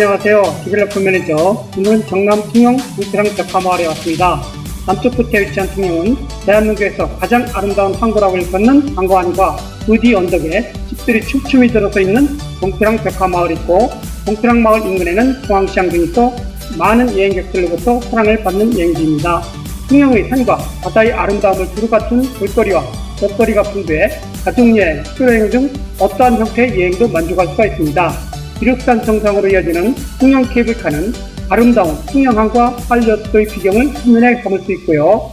안녕하세요. 디벨로퍼 매니저. 오늘은 경남 통영 동태랑 벽화마을에 왔습니다. 남쪽 끝에 위치한 통영은 대한민국에서 가장 아름다운 항구라고 일컫는 항구안과 의디 언덕에 집들이 촘촘히 들어서 있는 동태랑 벽화마을이 있고 동태랑 마을 인근에는 중앙시장 등이 있어 많은 여행객들로부터 사랑을 받는 여행지입니다. 통영의 산과 바다의 아름다움을 두루 갖춘 볼거리와 먹거리가 풍부해 가족여행, 수여행 등 어떠한 형태의 여행도 만족할 수가 있습니다. 기륵산 정상으로 이어지는 통영 케이블카는 아름다운 통영항과 한려도의 비경을 한눈에 담을 수 있고요.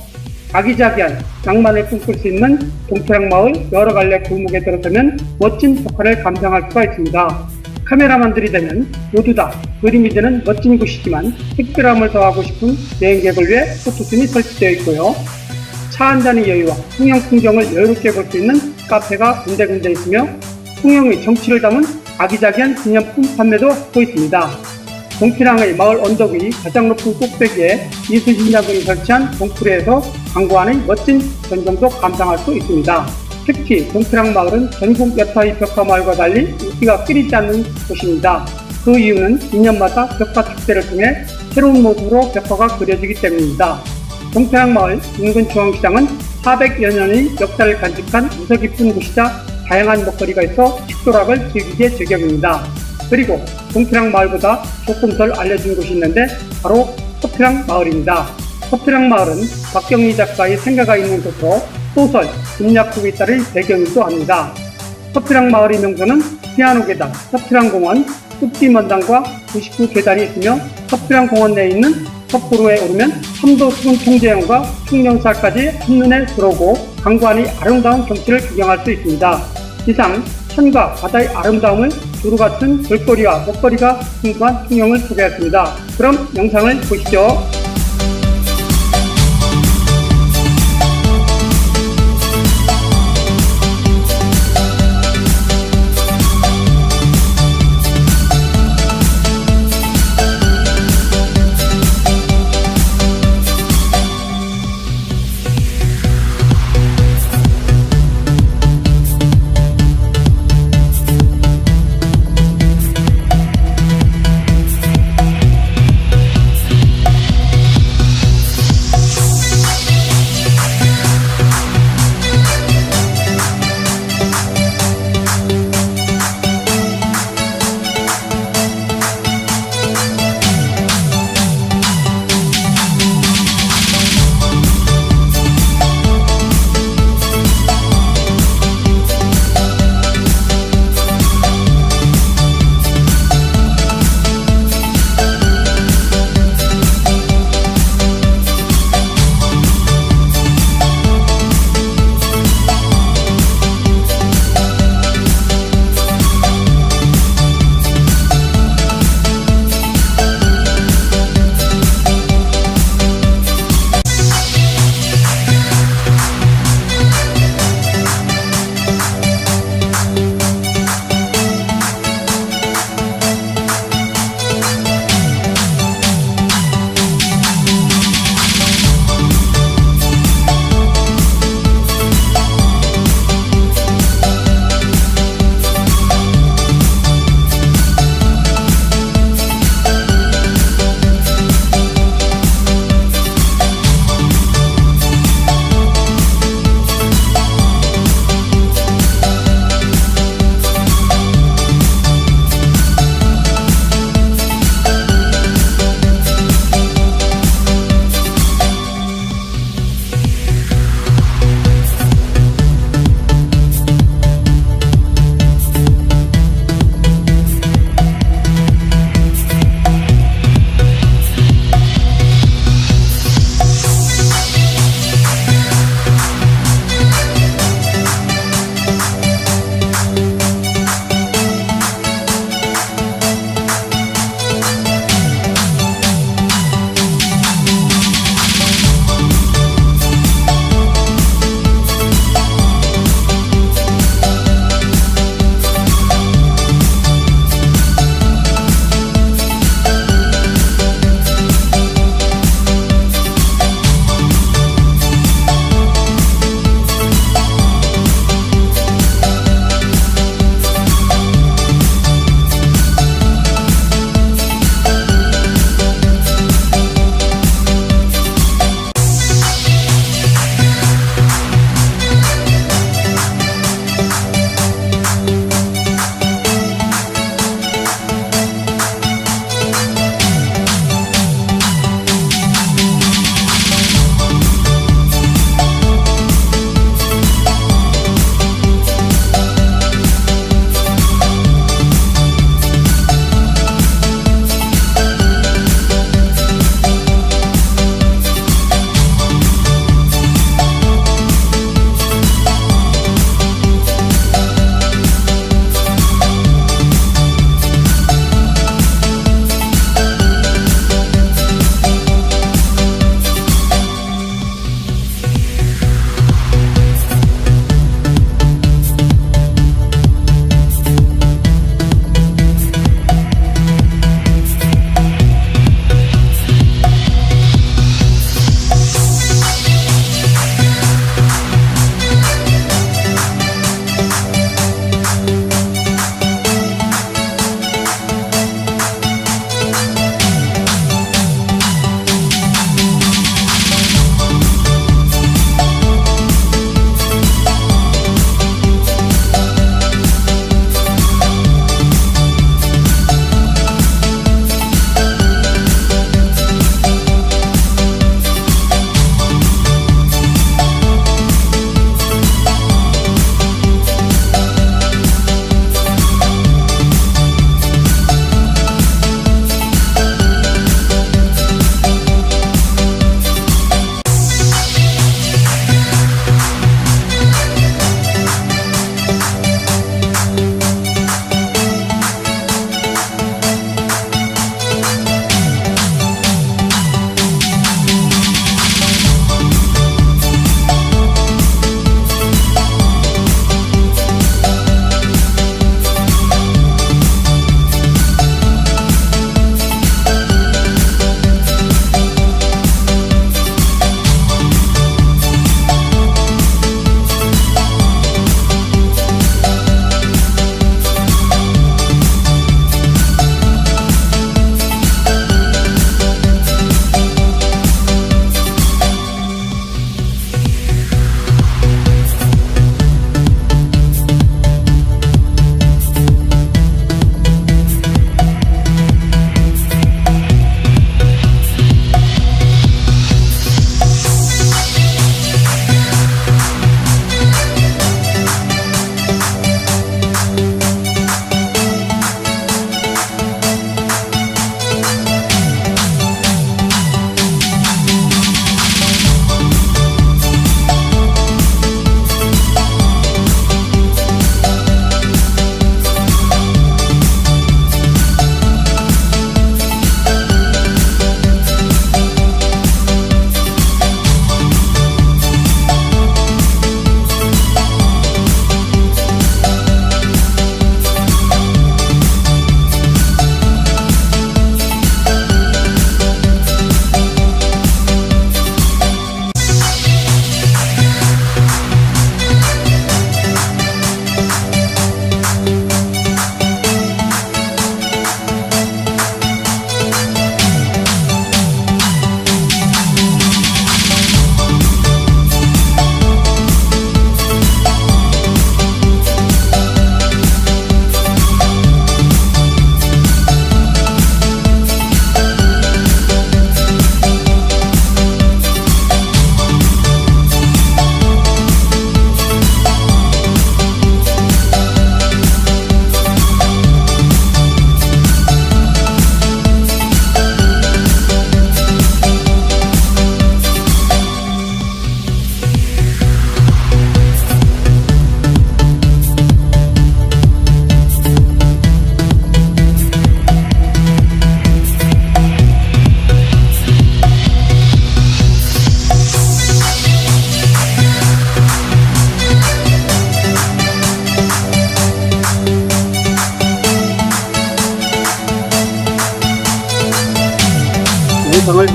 아기자기한 낭만을 꿈꿀 수 있는 동태랑 마을 여러 갈래 골목에 들어서면 멋진 벽화를 감상할 수가 있습니다. 카메라만들이 되면 모두 다 그림이 되는 멋진 곳이지만 특별함을 더하고 싶은 여행객을 위해 포토존이 설치되어 있고요. 차 한 잔의 여유와 통영 풍경을 여유롭게 볼 수 있는 카페가 군데군데 있으며 통영의 정치를 담은 아기자기한 기념품 판매도 하고 있습니다. 동피랑의 마을 언덕 위 가장 높은 꼭대기에 이수신장군이 설치한 동풀에서 광고하는 멋진 전경도 감상할 수 있습니다. 특히 동피랑 마을은 전국 여타의 벽화 마을과 달리 인기가 끊이지 않는 곳입니다. 그 이유는 2년마다 벽화 축제를 통해 새로운 모습으로 벽화가 그려지기 때문입니다. 동태항 마을 인근 중앙시장은 400여 년의 역사를 간직한 무서 깊은 곳이자 다양한 먹거리가 있어 식도락을 즐기기에 제격입니다. 그리고 동태항 마을보다 조금 덜 알려진 곳이 있는데 바로 서피랑 마을입니다. 서피랑 마을은 박경리 작가의 생가가 있는 곳으로 소설 김약국의 딸의 배경이기도 합니다. 서피랑 마을의 명소는 피아노 계단, 서피랑 공원, 뚝지먼당과 99 계단이 있으며 서피랑 공원 내에 있는 섭포로에 오르면 삼도 수군 통제형과 충령사까지 한눈에 들어오고 강관의 아름다운 경치를 구경할 수 있습니다. 이상 산과 바다의 아름다움을 두루 같은 볼거리와 먹거리가 풍부한 통영을 소개했습니다. 그럼 영상을 보시죠.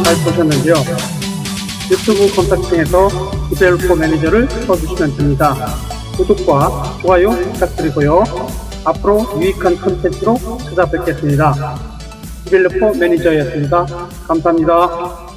잘 보셨는지요? 유튜브 검색창에서 디벨로퍼 매니저를 쳐주시면 됩니다. 구독과 좋아요 부탁드리고요. 앞으로 유익한 컨텐츠로 찾아뵙겠습니다. 디벨로퍼 매니저였습니다. 감사합니다.